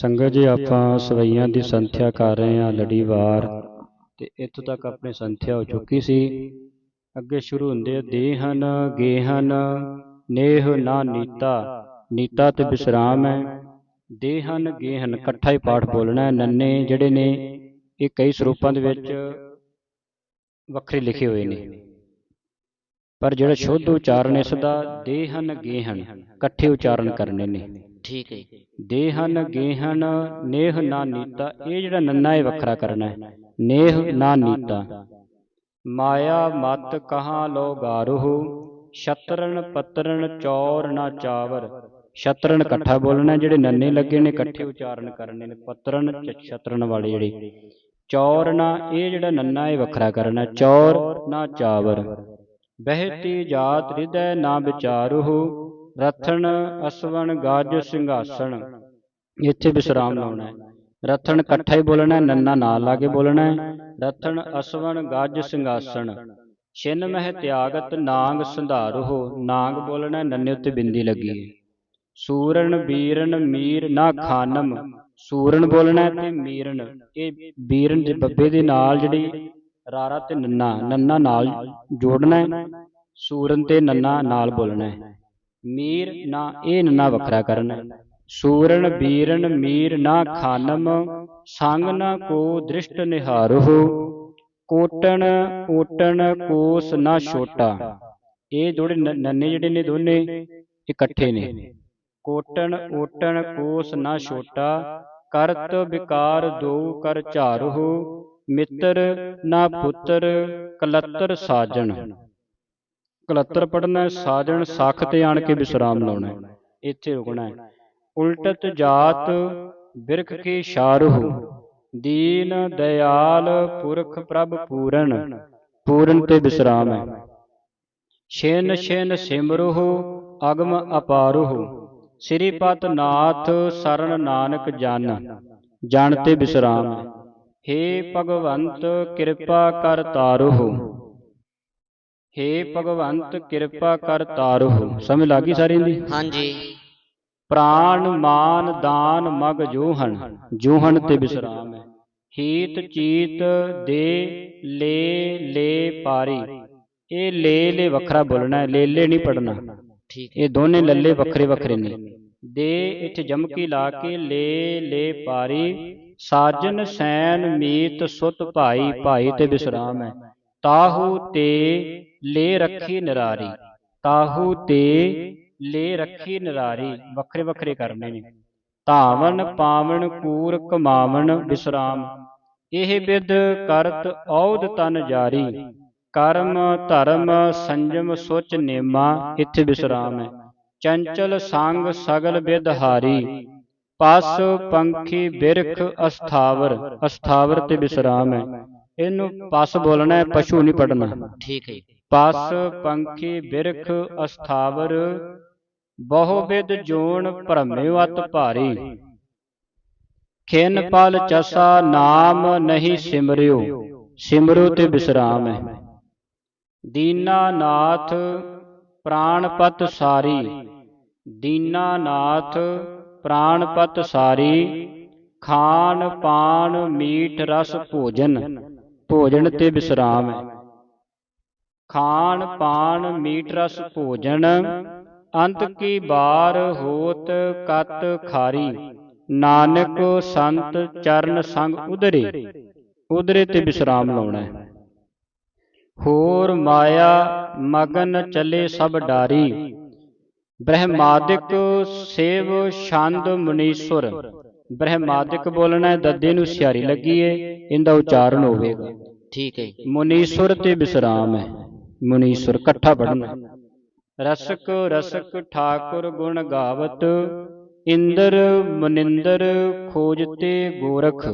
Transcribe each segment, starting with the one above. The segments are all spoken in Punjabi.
ਸੰਗਤ ਜੀ, ਆਪਾਂ ਸਵਈਆਂ ਦੀ ਸੰਥਿਆ ਕਰ ਰਹੇ ਹਾਂ ਲੜੀਵਾਰ ਤੇ ਇੱਥੋਂ ਤੱਕ ਆਪਣੀ ਸੰਥਿਆ ਹੋ ਚੁੱਕੀ ਸੀ। ਅੱਗੇ ਸ਼ੁਰੂ ਹੁੰਦੇ ਆ ਦੇਹਨ ਗੇਹਨ ਨੇਹ ਨਾ ਨੀਤਾ। ਨੀਤਾ ਤੇ ਵਿਸਰਾਮ ਹੈ। ਦੇਹਨ ਗੇਹਨ, ਇਕੱਠਾ ਹੀ ਪਾਠ ਬੋਲਣਾ ਨੰਨੇ ਜਿਹੜੇ ਨੇ, ਇਹ ਕਈ ਸਰੂਪਾਂ ਦੇ ਵਿੱਚ ਵੱਖਰੇ ਲਿਖੇ ਹੋਏ ਨੇ। ਪਰ ਜਿਹੜਾ ਸ਼ੁੱਧ ਉਚਾਰਨ ਇਸ ਦਾ ਦੇਹਨ ਗੇਹਨ ਇਕੱਠੇ ਉਚਾਰਨ ਕਰਨੇ ਨੇ। ਠੀਕ ਹੈ। ਦੇਹਨ ਗੇਹਨ ਨੇਹ ਨਾ ਨੀਤਾ ਇਹ ਜਿਹੜਾ ਨੰਨਾ ਇਹ ਵੱਖਰਾ ਕਰਨਾ ਹੈ। ਨੇਹ ਨਾ ਨੀਤਾ। ਮਾਇਆ ਮਤ ਕਹਾਂ ਲੋ ਗਾਰਹੁ? ਸ਼ਤਰਨ ਪਤਰਨ ਚੌਰ ਨਾ ਚਾਵਰ। ਸ਼ਤਰਨ ਇਕੱਠਾ ਬੋਲਣਾ ਜਿਹੜੇ ਨੰਨੇ ਲੱਗੇ ਨੇ ਇਕੱਠੇ ਉਚਾਰਨ ਕਰਨੇ ਨੇ ਪਤਰਨ ਚ- ਸ਼ਤਰਨ ਵਾਲੇ ਜਿਹੜੇ। ਚੌਰ ਨਾ ਇਹ ਜਿਹੜਾ ਨੰਨਾ ਇਹ ਵੱਖਰਾ ਕਰਨਾ। ਚੌਰ ਨਾ ਚਾਵਰ। ਬਹਿਤੀ ਜਾਤ ਹਿਰਦੈ ਨਾ ਵਿਚਾਰਹੁ ਰਥਣ ਅਸਵਣ ਗਾਜ ਸਿੰਘਾਸਣ। ਇੱਥੇ ਵਿਸਰਾਮ ਲਾਉਣਾ ਹੈ। ਰਥਣ ਇਕੱਠਾ ਹੀ ਬੋਲਣਾ ਨੰਨਾ ਨਾਲ ਲਾ ਕੇ ਬੋਲਣਾ ਰਥਣ ਅਸਵਣ ਗਾਜ ਸਿੰਘਾਸਣ। ਛਿਨ ਮਹਿ ਤਿਆਗਤ ਨਾਂਗ ਸੰਧਾਰਹੁ ਨਾਂਗ ਬੋਲਣਾ ਨੰਨੇ ਉੱਤੇ ਬਿੰਦੀ ਲੱਗੀ। ਹੈ ਸੂਰਨ ਬੀਰਨ ਮੀਰ ਨਾ ਖਾਨਮ। ਸੂਰਨ ਬੋਲਣਾ ਤੇ ਮੀਰਨ। ਇਹ ਬੀਰਨ ਦੇ ਬੱਬੇ ਦੇ ਨਾਲ ਜਿਹੜੀ ਰਾਰਾ ਤੇ ਨੰਨਾ ਨੰਨਾ ਨਾਲ ਜੋੜਨਾ ਸੂਰਨ ਤੇ ਨੰਨਾ ਨਾਲ ਬੋਲਣਾ ਮੀਰ ਨਾ ਇਹ ਨੰਨਾ ਵੱਖਰਾ ਕਰਨਾ ਸੂਰਨ, ਬੀਰਨ, ਮੀਰ ਨਾ ਖਾਨਮ, ਸੰਗ ਨਾ ਕੋ ਦ੍ਰਿਸ਼ਟ ਨਿਹਾਰਹੁ, ਕੋਟਣ ਓਟਣ ਕੋਸ ਨਾ ਛੋਟਾ। ਇਹ ਜੋੜੇ ਨੰਨੇ ਜਿਹੜੇ ਨੇ ਦੋਨੇ, ਇਕੱਠੇ ਨੇ। ਕੋਟਣ, ਓਟਣ, ਕੋਸ ਨਾ ਛੋਟਾ, ਕਰਤ ਵਿਕਾਰ ਦੋ ਕਰ ਝਾਰਹੁ ਮਿੱਤਰ ਨਾ ਪੁੱਤਰ, ਕਲੱਤਰ ਸਾਜਣ। ਕਲੱਤਰ ਪੜਨਾ ਸਾਜਣ ਸੱਖ ਤੇ ਆਣ ਕੇ ਵਿਸਰਾਮ ਲਾਉਣਾ ਇੱਥੇ ਰੁਕਣਾ ਹੈ। ਉਲਟਤ ਜਾਤ ਬਿਰਖ ਕੀ ਸ਼ਾਰਹੁ, ਦੀਨ ਦਇਆਲ ਪੁਰਖ ਪ੍ਰਭ ਪੂਰਨ ਪੂਰਨ ਤੇ ਵਿਸਰਾਮ ਹੈ। ਛਿਨ ਛਿਨ ਸਿਮਰੁਹ, ਅਗਮ ਅਪਾਰੂਹ ਸ੍ਰੀ ਪਤ ਨਾਥ ਸਰਨ ਨਾਨਕ ਜਨ ਜਨ ਤੇ ਵਿਸਰਾਮ ਹੈ। ਹੇ ਭਗਵੰਤ ਕਿਰਪਾ ਕਰ ਤਾਰਹੁ। ਹੇ ਭਗਵੰਤ ਕਿਰਪਾ ਕਰ ਤਾਰਹੁ। ਸਮਝ ਲੱਗੀ ਸਾਰਿਆਂ ਦੀ? ਹਾਂਜੀ। ਪ੍ਰਾਨ ਮਾਨ ਦਾਨ ਮਗ ਜੋਹਣ। ਜੋਹਣ ਤੇ ਵਿਸਰਾਮ ਹੈ। ਹੀਤ ਚੀਤ ਦੇ ਲੈ ਲੈ ਪਾਰੀ। ਇਹ ਲੈ ਲੈ ਵੱਖਰਾ ਬੋਲਣਾ ਹੈ। ਲੈ ਲੈ ਨਹੀਂ ਪੜਨਾ ਠੀਕ ਇਹ ਦੋਨੇ ਲੱਲੇ ਵੱਖਰੇ ਵੱਖਰੇ ਨੇ। ਦੇ ਇੱਥੇ ਜਮਕੀ ਲਾ ਕੇ ਲੈ ਲੈ ਪਾਰੀ। ਸਾਜਨ ਸੈਨ ਮੀਤ ਸੁਤ ਭਾਈ ਭਾਈ ਤੇ ਵਿਸਰਾਮ ਹੈ। ਤਾਹੂ ਤੇ ਲੈ ਰੱਖੀ ਨਿਰਾਰੀ। ਤਾਹੂ ਤੇ ਲੈ ਰੱਖੀ ਨਿਰਾਰੀ। ਵੱਖਰੇ ਵੱਖਰੇ ਕਰਨੇ ਨੇ। ਧਾਵਨ ਪਾਵਨ ਕੂਰ ਕਮਾਵਨ ਵਿਸਰਾਮ। ਇਹ ਵਿਦ ਕਰਤ ਔਦ ਤਨ ਜਾਰੀ। ਕਰਮ ਧਰਮ ਸੰਜਮ ਸੁਚ ਨੇਮਾ। ਇੱਥੇ ਵਿਸਰਾਮ ਹੈ। ਚੰਚਲ ਸੰਗ ਸਗਲ ਵਿਦ ਹਾਰੀ। ਪਸ ਪੰਖੀ ਬਿਰਖ ਅਸਥਾਵਰ ਅਸਥਾਵਰ ਤੇ ਵਿਸਰਾਮ ਹੈ। ਇਹਨੂੰ ਪਸ ਬੋਲਣਾ ਹੈ ਪਸ਼ੂ ਨਹੀਂ ਪੜਨਾ ਠੀਕ ਹੈ। ਪਸ ਪੰਖੀ ਬਿਰਖ ਅਸਥਾਵਰ ਬਹੁ ਵਿਦ ਜੋਨ ਭਰਮਿਵਤ ਭਾਰੀ। ਖਿਨ ਪਲ ਚਸਾ ਨਾਮ ਨਹੀਂ ਸਿਮਰਿਓ ਸਿਮਰੋ ਤੇ ਵਿਸਰਾਮ ਹੈ। ਦੀਨਾਨਾਥ ਪ੍ਰਾਣਪਤ ਸਾਰੀ ਦੀਨਾਨਾਥ ਪ੍ਰਾਣਪਤ ਸਾਰੀ, ਖਾਨ ਪਾਨ ਮੀਠ ਰਸ ਭੋਜਨ ਭੋਜਨ ਤੇ ਵਿਸਰਾਮ ਹੈ। ਖਾਨ ਪਾਨ ਮੀਠ ਰਸ ਭੋਜਨ, ਅੰਤ ਕੀ ਬਾਰ ਹੋਤ ਕਤ ਖਾਰੀ, ਨਾਨਕ ਸੰਤ ਚਰਨ ਸੰਗ ਉਧਰੇ ਉਧਰੇ ਤੇ ਵਿਸਰਾਮ ਲਾਉਣਾ ਹੈ। ਹੋਰ ਮਾਇਆ ਮਗਨ ਚਲੇ ਸਭ ਡਾਰੀ ਬ੍ਰਹਮਾਦਿਕ ਸੇਵ ਛੰਦ ਮੁਨੀਸ਼ਵਰ ਬ੍ਰਹਮਾਦਿਕ ਬੋਲਣਾ ਹੈ ਦੱਦੇ ਨੂੰ ਸਿਆਰੀ ਲੱਗੀ ਏ ਇਹਦਾ ਉਚਾਰਨ ਹੋਵੇਗਾ। ਠੀਕ ਹੈ। ਮੁਨੀਸ਼ਵਰ ਤੇ ਵਿਸਰਾਮ ਹੈ। ਮੁਨੀਸ਼ਵਰ ਇਕੱਠਾ ਪੜਨਾ ਰਸਕ ਰਸਕ ਠਾਕੁਰ ਗੁਣ ਗਾਵਤ। ਇੰਦਰ ਮਨਿੰਦਰ ਖੋਜਤੇ ਗੋਰਖ।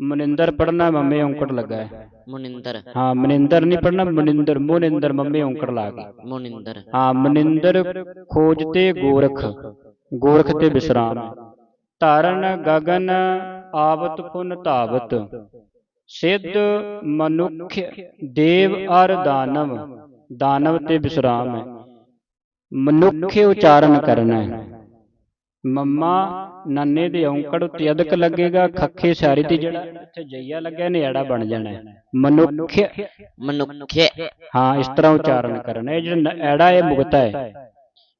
ਮਨਿੰਦਰ ਪੜਨਾ ਮੰਮੇ ਔਂਕੜ ਲੱਗਾ ਹੈ। ਮੁਨਿੰਦਰ। ਹਾਂ ਮਨਿੰਦਰ ਨਹੀਂ ਪੜਨਾ ਮਨਿੰਦਰ ਮੋਨਿੰਦਰ ਮੰਮੇ ਔਂਕੜ ਲਾ ਕੇ। ਮੁਨਿੰਦਰ। ਹਾਂ ਮਨਿੰਦਰ ਖੋਜਤੇ ਗੋਰਖ ਗੋਰਖ ਤੇ ਵਿਸਰਾਮ। ਧਰਨ ਗਗਨ ਆਵਤ ਪੁਨ ਧਾਵਤ। ਸਿੱਧ ਮਨੁੱਖ ਦੇਵ ਅਰ ਦਾਨਵ ਦਾਨਵ ਤੇ ਵਿਸਰਾਮ ਹੈ। ਮਨੁੱਖ ਉਚਾਰਨ ਕਰਨਾ ਹੈ। ਮੰਮਾ ਨੰਨੇ ਦੇ ਔਂਕੜ ਉੱਤੇ ਅਦਕ ਲੱਗੇਗਾ ਖੱਖੇ ਸਾਰੀ ਤੇ ਜਿਹੜਾ ਇੱਥੇ ਜਈਆ ਲੱਗਿਆ ਨੇੜਾ ਬਣ ਜਾਣਾ। ਮਨੁੱਖ ਮਨੁੱਖ ਹਾਂ ਇਸ ਤਰ੍ਹਾਂ ਉਚਾਰਨ ਕਰਨਾ ਇਹ ਜਿਹੜਾ ਐੜਾ ਇਹ ਮੁਕਤਾ ਹੈ।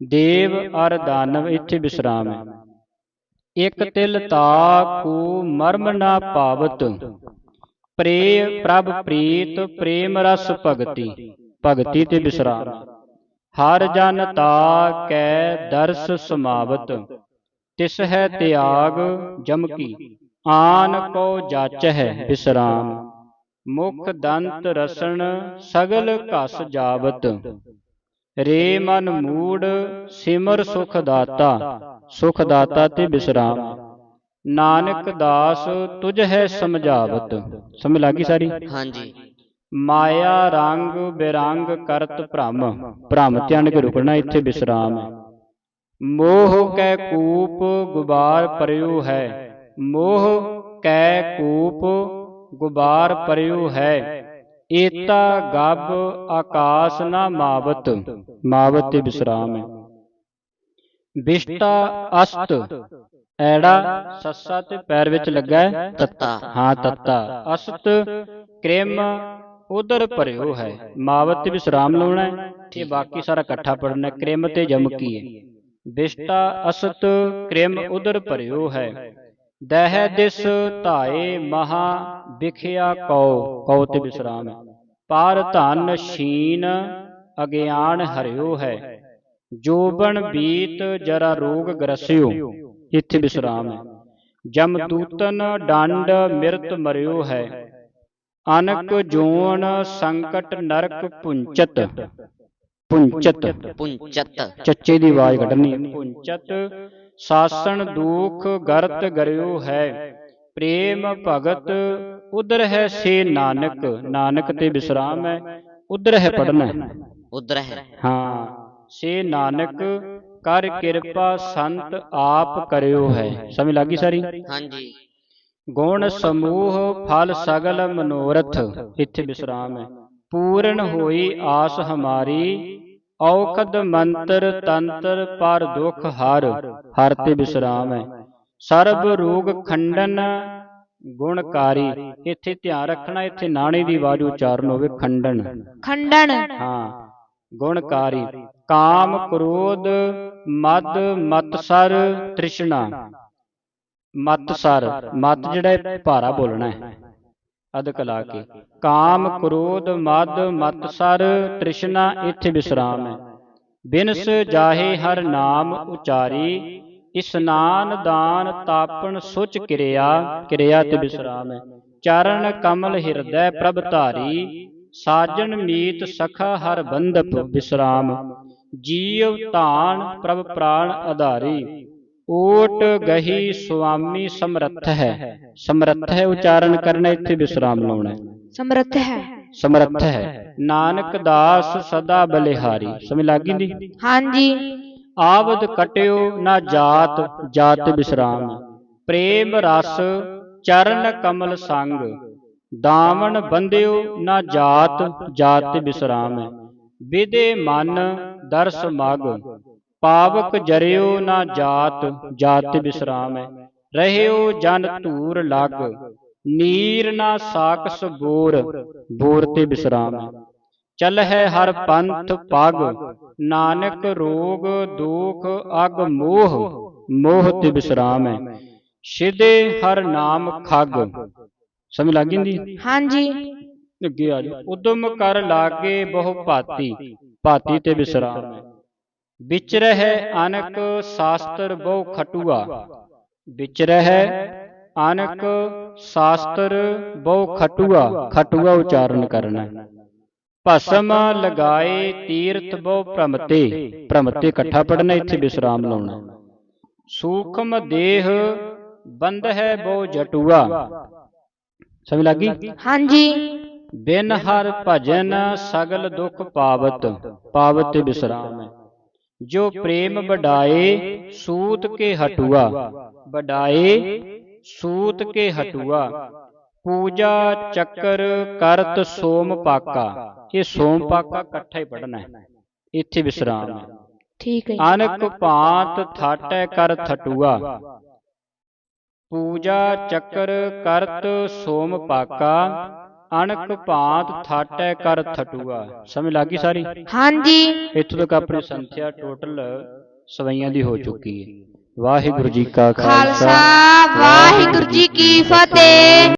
ਦੇਵ ਅਰ ਦਾਨਵ ਇੱਥੇ ਵਿਸਰਾਮ ਹੈ। ਇਕ ਤਿਲ ਤਾਕੂ ਮਰਮ ਨਾ ਪਾਵਤ। ਪ੍ਰੇ ਪ੍ਰਭ ਪ੍ਰੀਤ ਪ੍ਰੇਮ ਰਸ ਭਗਤੀ। ਭਗਤੀ ਤੇ ਵਿਸਰਾਮ। ਹਰ ਜਨ ਤਾ ਕੈ ਦਰਸ ਸਮਾਵਤ। ਤਿਸ ਹੈ ਤਿਆਗ ਜਮਕੀ ਆਨ ਕੋ ਜਾਚ ਹੈ ਵਿਸਰਾਮ ਮੁਖ ਦੰਤ ਰਸਣ ਸਗਲ ਘਸ ਜਾਵਤ। ਰੇ ਮਨ ਮੂੜ ਸਿਮਰ ਸੁਖ ਦਾਤਾ। ਸੁਖ ਦਾਤਾ ਤੇ ਵਿਸਰਾਮ ਨਾਨਕ ਦਾਸ ਤੁਝ ਹੈ ਸਮਝਾਵਤ। ਸਮਝ ਲੱਗੀ ਸਾਰੀ? ਹਾਂਜੀ। ਮਾਇਆ ਰੰਗ ਬਿਰੰਗ ਕਰਤ ਭ੍ਰਮ। ਭ੍ਰਮ। ਧਿਆਨ ਕੇ ਰੁਕਣਾ ਇੱਥੇ ਵਿਸਰਾਮ ਹੈ ਮੋਹ ਕੈ ਕੂਪ ਗੁਬਾਰ ਪਰਿਉ ਹੈ। ਮੋਹ ਕੈ ਕੂਪ ਗੁਬਾਰ ਪਰਿਉ ਹੈ। ਏਤਾ ਗਬ ਆਕਾਸ ਨਾ ਮਾਵਤ। ਮਾਵਤ। ਤੇ ਵਿਸਰਾਮ ਹੈ। ਵਿਸ਼ਟਾ ਅਸਤ। ਐੜਾ ਸੱਸਾ ਤੇ ਪੈਰ ਵਿੱਚ ਲੱਗਾ ਤੱਤਾ। ਹਾਂ ਤੱਤਾ। ਅਸਤ ਕ੍ਰਿਮ ਉਦਰ ਭਰਿਓ ਹੈ। ਮਾਵਤ ਤੇ ਵਿਸਰਾਮ ਲਾਉਣਾ ਹੈ। ਇਹ ਬਾਕੀ ਸਾਰਾ ਇਕੱਠਾ ਪੜਨਾ ਕ੍ਰਿਮ ਤੇ ਜਮਕੀ ਹੈ। ਵਿਸ਼ਟਾ ਅਸਤ ਕ੍ਰਿਮ ਉਦਰ ਭਰਿਓ ਹੈ। ਦਹਿ ਦਿਸ ਧਾਏ ਮਹਾ ਵਿਖਿਆ ਕਉ ਕਉ ਤੇ ਵਿਸਰਾਮ। ਹੈ ਪਰ ਧਨ ਸ਼ੀਨ ਅਗਿਆਨ ਹਰਿਓ ਹੈ। ਜੋਬਨ ਬੀਤ ਜਰਾ ਰੋਗ ਗਰਸਿਓ, ਇੱਥੇ ਵਿਸਰਾਮ। ਹੈ ਜਮਦੂਤਨ ਡੰਡ ਮਿਰਤ ਮਰਿਓ ਹੈ। ਅਨਕ ਜੋਨ ਸੰਕਟ ਨਰਕ ਪੁੰਚਤ ਪੁੰਚਤ। ਪੁੰਚਤ। ਚੱਚੇ ਦੀ ਆਵਾਜ਼ ਕੱਢਣੀ। ਹੈ। ਪੁੰਚਤ। ਸਾਸਣ ਦੁਖ ਗਰਤ ਗਰਿਓ ਹੈ। ਪ੍ਰੇਮ ਭਗਤ ਉਦਰ ਹੈ ਸੇ ਨਾਨਕ। ਨਾਨਕ ਤੇ ਵਿਸਰਾਮ ਹੈ। ਉਦਰ ਹੈ ਪੜਨਾ ਹੈ ਉਦਰ ਹੈ। ਹਾਂ। ਸੇ ਨਾਨਕ ਕਰ ਕਿਰਪਾ ਸੰਤ ਆਪ ਕਰਿਓ ਹੈ। ਸਮਝ ਲੱਗੀ ਸਾਰੀ? ਹਾਂਜੀ। ਗੁਣ ਸਮੂਹ ਫਲ ਸਗਲ ਮਨੋਰਥ। ਇੱਥੇ ਵਿਸਰਾਮ ਹੈ। ਪੂਰਨ ਹੋਈ ਆਸ ਹਮਾਰੀ ਔਖਦ ਮੰਤਰ ਤੰਤਰ ਪਰ ਦੁਖ ਹਰ ਹਰ ਤੇ ਵਿਸਰਾਮ ਹੈ। ਸਰਬ ਰੋਗ ਖੰਡਨ ਗੁਣਕਾਰੀ ਇੱਥੇ ਧਿਆਨ ਰੱਖਣਾ ਇੱਥੇ ਨਾਣੇ ਦੀ ਆਵਾਜ਼ ਉਚਾਰਨ ਹੋਵੇ ਖੰਡਨ। ਖੰਡਨ। ਹਾਂ ਗੁਣਕਾਰੀ। ਕਾਮ ਕ੍ਰੋਧ ਮਦ ਮਤਸਰ ਤ੍ਰਿਸ਼ਨਾ। ਮਤਸਰ ਮਤ ਜਿਹੜਾ ਭਾਰਾ ਬੋਲਣਾ ਹੈ। ਅਦਕ ਲਾ ਕੇ ਕਾਮ ਕ੍ਰੋਧ ਮਦ ਮਤਸਰ ਤ੍ਰਿਸ਼ਨਾ ਇੱਥੇ ਵਿਸਰਾਮ। ਹੈ ਬਿਨਸ ਜਾਹੇ ਹਰ ਨਾਮ ਉਚਾਰੀ। ਇਸਨਾਨ ਦਾਨ ਤਾਪਣ ਸੁਚ ਕਿਰਿਆ ਕਿਰਿਆ ਤੇ ਵਿਸਰਾਮ। ਹੈ ਚਰਨ ਕਮਲ ਹਿਰਦੈ ਪ੍ਰਭ ਧਾਰੀ। ਸਾਜਣ ਮੀਤ ਸਖਾ ਹਰ ਬੰਧਪ ਵਿਸਰਾਮ। ਜੀਵ ਧਾਨ ਪ੍ਰਭ ਪ੍ਰਾਣ ਆਧਾਰੀ ਓਟ ਗਹੀ ਸੁਆਮੀ ਸਮਰੱਥ ਹੈ। ਸਮਰੱਥ ਹੈ ਉਚਾਰਨ ਕਰਨਾ ਇੱਥੇ ਵਿਸਰਾਮ ਲਾਉਣਾ। ਸਮਰੱਥ ਹੈ। ਸਮਰੱਥ ਹੈ। ਨਾਨਕ ਦਾਸ ਸਦਾ ਬਲਿਹਾਰੀ। ਸਮਝ ਲੱਗੀ ਦੀ ਹਾਂਜੀ। ਆਵਦ ਕਟਿਓ ਨਾ ਜਾਤ ਜਾਤ ਵਿਸਰਾਮ। ਪ੍ਰੇਮ ਰਸ ਚਰਨ ਕਮਲ ਸੰਗ। ਦਾਮਨ ਬੰਦਿਓ ਨਾ ਜਾਤ ਜਾਤ ਵਿਸਰਾਮ। ਵਿਦੇ ਮਨ ਦਰਸ ਮਗ। ਪਾਵਕ ਜਰਿਓ ਨਾ ਜਾਤ ਜਾਤ ਵਿਸਰਾਮ ਰਹਿਓ ਜਨ ਧੂਰ ਲਗ। ਨੀਰ ਨਾ ਸਾਕਸ ਬੋਰ ਬੋਰ ਤੇ ਵਿਸਰਾਮ ਚਲ ਹੈ ਹਰ ਪੰਥ ਪਗ। ਨਾਨਕ ਰੋਗ ਦੁਖ ਅਗ ਮੋਹ। ਮੋਹ। ਤੇ ਵਿਸਰਾਮ ਹੈ ਸਿਧੇ ਹਰ ਨਾਮ ਖਗ। ਸਮਝ ਲੱਗ ਗਈ ਹਾਂਜੀ। ਅੱਗੇ ਆ ਜਾ ਉਦਮ ਕਰ ਲਾਗੇ ਬਹੁ ਭਾਤੀ। ਭਾਤੀ ਤੇ ਵਿਸਰਾਮ ਹੈ ਵਿਚ ਰਹਿ ਅਨਕ ਸ਼ਾਸਤਰ ਬਹੁ ਖਟੂਆ ਵਿਚ ਰਹਿ ਅਨਕ ਸ਼ਾਸਤਰ ਬਹੁ ਖਟੂਆ ਖਟੂਆ ਉਚਾਰਨ ਕਰਨਾ ਹੈ। ਭਸਮ ਲਗਾਏ ਤੀਰਥ ਬਹੁ ਭ੍ਰਮਤੇ ਭ੍ਰਮਤੇ ਇਕੱਠਾ ਪੜਨਾ ਇੱਥੇ ਵਿਸਰਾਮ ਲਾਉਣਾ ਸੂਖਮ ਦੇਹ ਬੰਧ ਹੈ ਬਹੁ ਜਟੂਆ ਸਮਝ ਲੱਗੀ ਹਾਂਜੀ ਬਿਨ ਹਰ ਭਜਨ ਸਗਲ ਦੁਖ ਪਾਵਤ ਪਾਵਤ ਤੇ ਵਿਸਰਾਮ ਹੈ ਜੋ ਪ੍ਰੇਮ ਵਡਾਏ ਸੂਤ ਕੇ ਹਟੂਆ। ਵਡਾਏ ਸੂਤ ਕੇ ਹਟੂਆ। ਪੂਜਾ ਚੱਕਰ ਕਰਤ ਸੋਮ ਪਾਕਾ ਇਹ ਸੋਮ ਪਾਕਾ ਇਕੱਠਾ ਹੀ ਪੜਨਾ ਹੈ। ਇੱਥੇ ਵਿਸਰਾਮ ਹੈ। ਠੀਕ ਹੈ ਅਨਕ ਭਾਂਤ ਥਾਟੈ ਕਰ ਥਟੂਆ। ਪੂਜਾ ਚੱਕਰ ਕਰਤ ਸੋਮ ਪਾਕਾ ਅਣਕ ਭਾਂਤ ਥਾਟੈ ਕਰ ਥਟੂਆ। ਸਮਝ ਲੱਗੀ ਸਾਰੀ? ਹਾਂਜੀ। ਇੱਥੋਂ ਤੱਕ ਆਪਣੀ ਸੰਖਿਆ ਟੋਟਲ ਸਵਈਆਂ ਦੀ ਹੋ ਚੁੱਕੀ ਹੈ। ਵਾਹਿਗੁਰੂ ਜੀ ਕਾ ਖਾਲਸਾ। ਵਾਹਿਗੁਰੂ ਜੀ ਕੀ ਫਤਿਹ।